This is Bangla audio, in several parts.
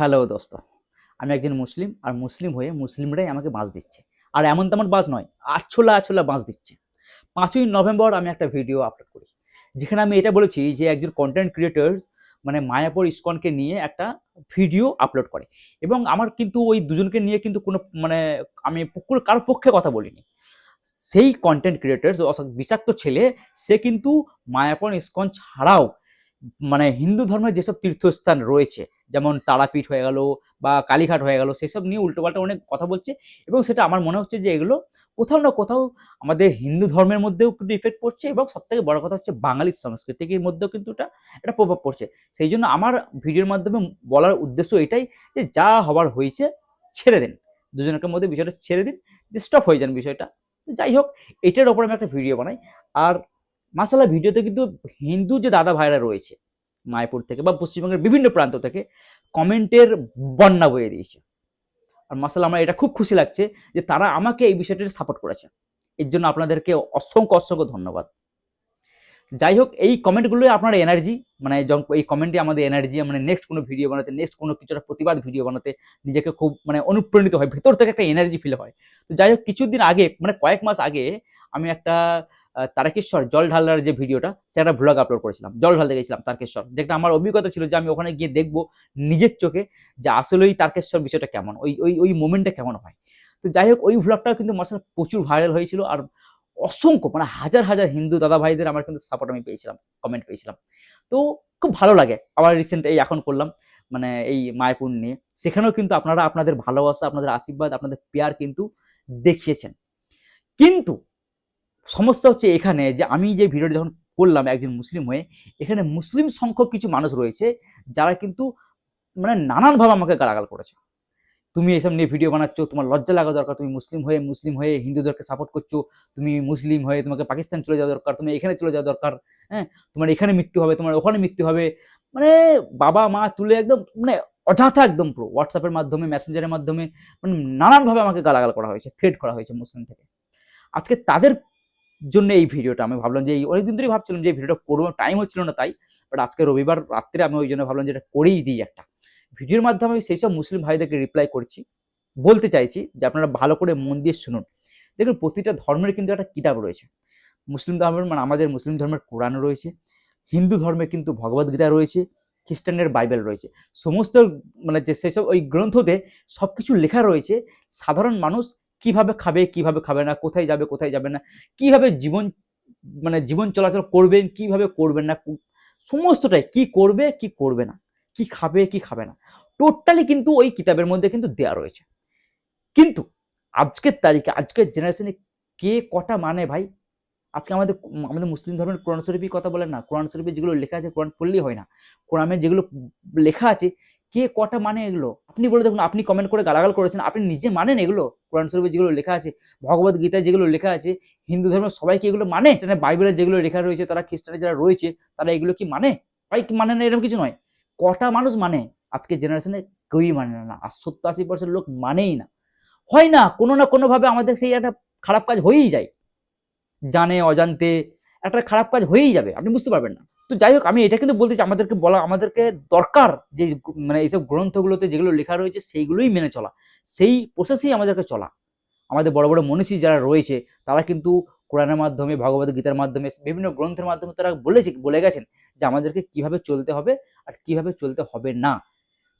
হ্যালো দোস্ত, আমি একজন মুসলিম আর মুসলিম হয়ে মুসলিমরাই আমাকে বাঁশ দিচ্ছে। আর এমন তেমন বাঁশ নয়, আছলা আছলা বাঁশ দিচ্ছে। পাঁচই নভেম্বর আমি একটা ভিডিও আপলোড করি, যেখানে আমি এটা বলেছি যে একজন কন্টেন্ট ক্রিয়েটার্স মানে মায়াপুর ইস্কনকে নিয়ে একটা ভিডিও আপলোড করে। এবং আমার কিন্তু ওই দুজনকে নিয়ে কিন্তু কোনো মানে আমি পুকুর কারোর পক্ষে কথা বলিনি। সেই কন্টেন্ট ক্রিয়েটার্স বিষাক্ত ছেলে, সে কিন্তু মায়াপন ইস্কন ছাড়াও মানে হিন্দু ধর্মের যেসব তীর্থস্থান রয়েছে, যেমন তারাপীঠ হয়ে গেল বা কালীঘাট হয়ে গেল, সেসব নিয়ে উল্টোপাল্টা অনেক কথা বলছে এবং সেটা আমার মনে হচ্ছে যে এগুলো কোথাও না কোথাও আমাদের হিন্দু ধর্মের মধ্যেও কিন্তু ইফেক্ট পড়ছে এবং সব থেকে বড় কথা হচ্ছে বাঙালির সংস্কৃতির মধ্যেও কিন্তু এটা একটা প্রভাব পড়ছে। সেই জন্য আমার ভিডিওর মাধ্যমে বলার উদ্দেশ্য এটাই যে যা হবার হয়েছে ছেড়ে দিন। দুজনের মধ্যে বিষয়টা ছেড়ে দিন স্টপ হয়ে যান বিষয়টা। যাই হোক, এটার ওপর আমি একটা ভিডিও বানাই। আর মাসালা ভিডিওতে কিন্তু হিন্দু যে দাদা ভাইরা রয়েছে মায়াপুর থেকে বা পশ্চিমবঙ্গের বিভিন্ন প্রান্ত থেকে কমেন্টের বন্যা বয়ে দিয়েছে। আর মাসালা আমার এটা খুব খুশি লাগছে যে তারা আমাকে এই বিষয়টির সাপোর্ট করেছে। এর জন্য আপনাদেরকে অসংখ্য অসংখ্য ধন্যবাদ। যাই হোক, এই কমেন্টগুলোই আপনার এনার্জি মানে এই কমেন্টে আমাদের এনার্জি মানে নেক্সট কোনো ভিডিও বানাতে নেক্সট কোনো কিছু, একটা প্রতিবাদ ভিডিও বানাতে নিজেকে খুব মানে অনুপ্রাণিত হয়, ভেতর থেকে একটা এনার্জি ফিল হয়। তো যাই হোক, কিছুদিন আগে মানে কয়েক মাস আগে আমি একটা তারকেশ্বর জল ঢালার যে ভিডিওটা, সেটা ভ্লগ আপলোড করেছিলাম। জল ঢালতে গেছিলাম তারকেশ্বর। যেটা আমার অভিজ্ঞতা ছিল যে আমি ওখানে গিয়ে দেখব নিজের চোখে যে আসলে ওই তারকেশ্বর বিষয়টা কেমন, ওই ওই ওই মোমেন্টটা কেমন হয়। তো যাই হোক, ওই ভ্লগটাও কিন্তু মাসাল প্রচুর ভাইরাল হয়েছিল আর অসংখ্য মানে হাজার হাজার হিন্দু দাদা ভাইদের আমার কিন্তু সাপোর্ট আমি পেয়েছিলাম কমেন্ট পেয়েছিলাম। তো খুব ভালো লাগে, আবার রিসেন্ট এই এখন করলাম মানে এই মায়াপুর নিয়ে। সেখানেও কিন্তু আপনারা আপনাদের ভালোবাসা, আপনাদের আশীর্বাদ, আপনাদের পেয়ার কিন্তু দেখিয়েছেন। কিন্তু সমস্যা হচ্ছে এখানে যে আমি যে ভিডিওটা যখন করলাম একজন মুসলিম হয়ে, এখানে মুসলিম সংখ্যক কিছু মানুষ রয়েছে যারা কিন্তু মানে নানানভাবে আমাকে গালাগাল করেছে। তুমি এসব নিয়ে ভিডিও বানাচ্ছ, তোমার লজ্জা লাগা দরকার, তুমি মুসলিম হয়ে মুসলিম হয়ে হিন্দুদেরকে সাপোর্ট করছ, তুমি মুসলিম হয়ে তোমাকে পাকিস্তান চলে যাওয়া দরকার, তুমি এখানে চলে যাওয়া দরকার হ্যাঁ? তোমার এখানে মৃত্যু হবে, তোমার ওখানে মৃত্যু হবে। মানে বাবা, মা তুলে একদম মানে অযথা একদম পুরো হোয়াটসঅ্যাপের মাধ্যমে মেসেঞ্জারের মাধ্যমে মানে নানানভাবে আমাকে গালাগাল করা হয়েছে থ্রেড করা হয়েছে মুসলিম থেকে। আজকে তাদের জন্য এই ভিডিওটা। আমি ভাবলাম যে এই অনেকদিন ধরেই ভাবছিলাম যে ভিডিওটা করব টাইম হচ্ছিল না তাই। বাট আজকে রবিবার রাত্রে আমি ওই জন্য ভাবলাম যে এটা করেই দিই একটা। ভিডিওর মাধ্যমে আমি সেই সব মুসলিম ভাইদেরকে রিপ্লাই করছি, বলতে চাইছি যে আপনারা ভালো করে মন দিয়ে শুনুন। দেখুন, প্রতিটা ধর্মের কিন্তু একটা কিতাব রয়েছে। মুসলিম ধর্মের মানে আমাদের মুসলিম ধর্মের কোরআন রয়েছে, হিন্দু ধর্মে কিন্তু ভগবদ্গীতা রয়েছে খ্রিস্টানের বাইবেল রয়েছে। সমস্ত মানে যে সেসব ওই গ্রন্থতে সব কিছু লেখা রয়েছে। সাধারণ মানুষ কীভাবে খাবে কীভাবে খাবে না, কোথায় যাবে কোথায় যাবে না, কীভাবে জীবন মানে জীবন চলাচল করবেন, কীভাবে করবেন না সমস্তটাই কি করবে কি করবে না, কি খাবে কি খাবে না। টোটালি কিন্তু ওই কিতাবের মধ্যে কিন্তু দেয়া রয়েছে। কিন্তু আজকের তারিখে, আজকের জেনারেশনে কে কটা মানে ভাই? আজকে আমাদের আমাদের মুসলিম ধর্মের কোরআন শরীফই কথা বলেন না। কোরআন শরীফে যেগুলো লেখা আছে, কোরআন পড়লেই হয় না। কোরআনে যেগুলো লেখা আছে কে কটা মানে এগুলো? আপনি বলে দেখুন, আপনি কমেন্ট করে গালাগাল করেছেন, আপনি নিজে মানেন এগুলো? কোরআন শরীফে যেগুলো লেখা আছে, ভগবত গীতায় যেগুলো লেখা আছে, হিন্দু ধর্মের সবাই কি এগুলো মানে? মানে বাইবেলে যেগুলো লেখা রয়েছে, তারা খ্রিস্টানে যারা রয়েছে, তারা এগুলো কি মানে? ভাই কি মানে না, এরকম কিছু নয়। কটা মানুষ মানে? আজকে জেনারেশনে কেউই মানে না আর সত্তর আশি পার্সেন্ট লোক মানেই না। হয় না, কোনো না কোনোভাবে আমাদের সেই একটা খারাপ কাজ হয়েই যায়। জানে, অজান্তে একটা খারাপ কাজ হয়েই যাবে, আপনি বুঝতে পারবেন না। তো যাই হোক, আমি এটা কিন্তু বলতে চাই, আমাদেরকে বলা, আমাদেরকে দরকার যে মানে এইসব গ্রন্থগুলোতে যেগুলো লেখা রয়েছে, সেইগুলোই মেনে চলা। সেই প্রসেসেই আমাদেরকে চলা। আমাদের বড় বড় মনীষী যারা রয়েছে, তারা কিন্তু কোরআনের মাধ্যমে, ভগবত গীতার মাধ্যমে, বিভিন্ন গ্রন্থের মাধ্যমে তারা বলেছে, বলে গেছেন যে আমাদেরকে কীভাবে চলতে হবে আর কীভাবে চলতে হবে না।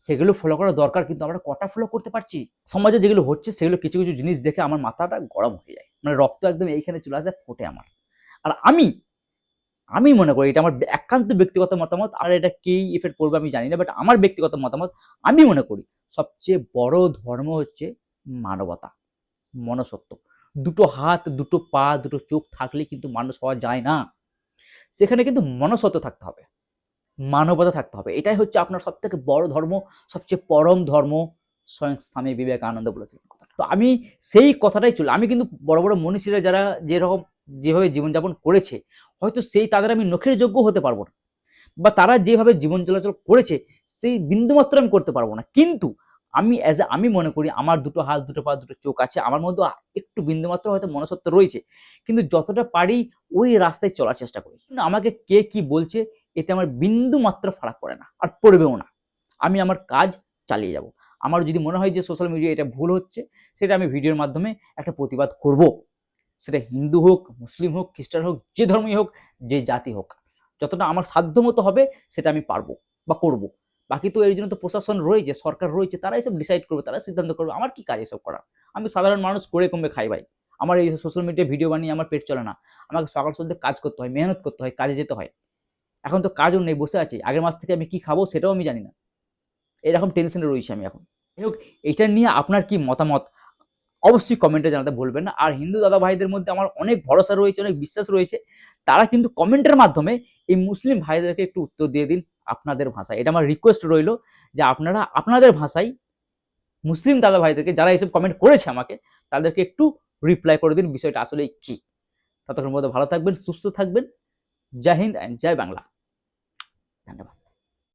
সেগুলো ফলো করা দরকার, কিন্তু আমরা কটা ফলো করতে পারছি? সমাজে যেগুলো হচ্ছে, সেগুলো কিছু কিছু জিনিস দেখে আমার মাথাটা গরম হয়ে যায়। মানে রক্ত একদম এইখানে চলে আসে, ফোটে আমার। আর আমি আমি মনে করি এটা আমার একান্ত ব্যক্তিগত মতামত, আর এটা কি ইফেক্ট পড়বে আমি জানি না বাট আমার ব্যক্তিগত মতামত, আমি মনে করি সবচেয়ে বড় ধর্ম হচ্ছে মানবতা মনসত্ব দুটো হাত, দুটো পা, দুটো চোখ থাকলে কিন্তু মানুষ হওয়া যায় না। সেখানে কিন্তু মনসত্ব থাকতে হবে, মানবতা থাকতে হবে। এটাই হচ্ছে আপনার সব থেকে বড় ধর্ম, সবচেয়ে পরম ধর্ম, স্বয়ং স্বামী বিবেকানন্দ বলেছিলেন তো আমি সেই কথাটাই চলে, আমি কিন্তু বড় বড় মনীষীরা যারা যেরকম যেভাবে জীবনযাপন করেছে হয়তো সেই তাদের আমি নখের যোগ্য হতে পারব না। বা তারা যেভাবে জীবন চলাচল করেছে, সেই বিন্দুমাত্র আমি করতে পারব না। কিন্তু আমি অ্যাজ এ আমি মনে করি আমার দুটো হাত, দুটো পা, দুটো চোখ আছে, আমার মধ্যে একটু বিন্দুমাত্র হয়তো মনসত্ব রয়েছে, কিন্তু যতটা পারি ওই রাস্তায় চলার চেষ্টা করি। কিন্তু আমাকে কে কি বলছে, এতে আমার বিন্দু মাত্র ফারাক পড়ে না, আর পড়বেও না। আমি আমার কাজ চালিয়ে যাব। আমার যদি মনে হয় যে সোশ্যাল মিডিয়া এটা ভুল হচ্ছে, সেটা আমি ভিডিওর মাধ্যমে একটা প্রতিবাদ করব। সেটা হিন্দু হোক, মুসলিম হোক, খ্রিস্টান হোক, যে ধর্মই হোক, যে জাতি হোক। যতটা আমার সাধ্য মতো হবে, সেটা আমি পারব বা করব। বাকি তো এর জন্য তো প্রশাসন রয়েছে, সরকার রয়েছে, তারাই সব ডিসাইড করবে তারা সিদ্ধান্ত করবে, আমার কি কাজ এসব করা আমি সাধারণ মানুষ, করে কমবে খাই ভাই। আমার এই সোশ্যাল মিডিয়া ভিডিও বানিয়ে আমার পেট চলে না। আমাকে সকাল সন্ধ্যে কাজ করতে হয়, মেহনত করতে হয়, কাজে যেতে হয়। এখন তো কাজও নেই, বসে আছি। আগের মাস থেকে আমি কি খাব, সেটাও আমি জানি না। এরকম টেনশনে রয়েছি আমি এখন। যাই হোক, এটা নিয়ে আপনার কি মতামত? অবশ্যই কমেন্টে জানাতে ভুলবেন না। আর হিন্দু দাদা ভাইদের মধ্যে আমার অনেক ভরসা রয়েছে, অনেক বিশ্বাস রয়েছে। তারা কিন্তু কমেন্টের মাধ্যমে এই মুসলিম ভাইদেরকে একটু উত্তর দিয়ে দিন আপনাদের ভাষায়। এটা আমার রিকোয়েস্ট রইল যে আপনারা, আপনাদের ভাষায় মুসলিম দাদা ভাইদেরকে যারা এইসব কমেন্ট করেছে আমাকে, তাদেরকে একটু রিপ্লাই করে দিন বিষয়টা আসলে কি। ততক্ষণ মধ্যে ভালো থাকবেন, সুস্থ থাকবেন। জয় হিন্দ অ্যান্ড জয় বাংলা। ধন্যবাদ।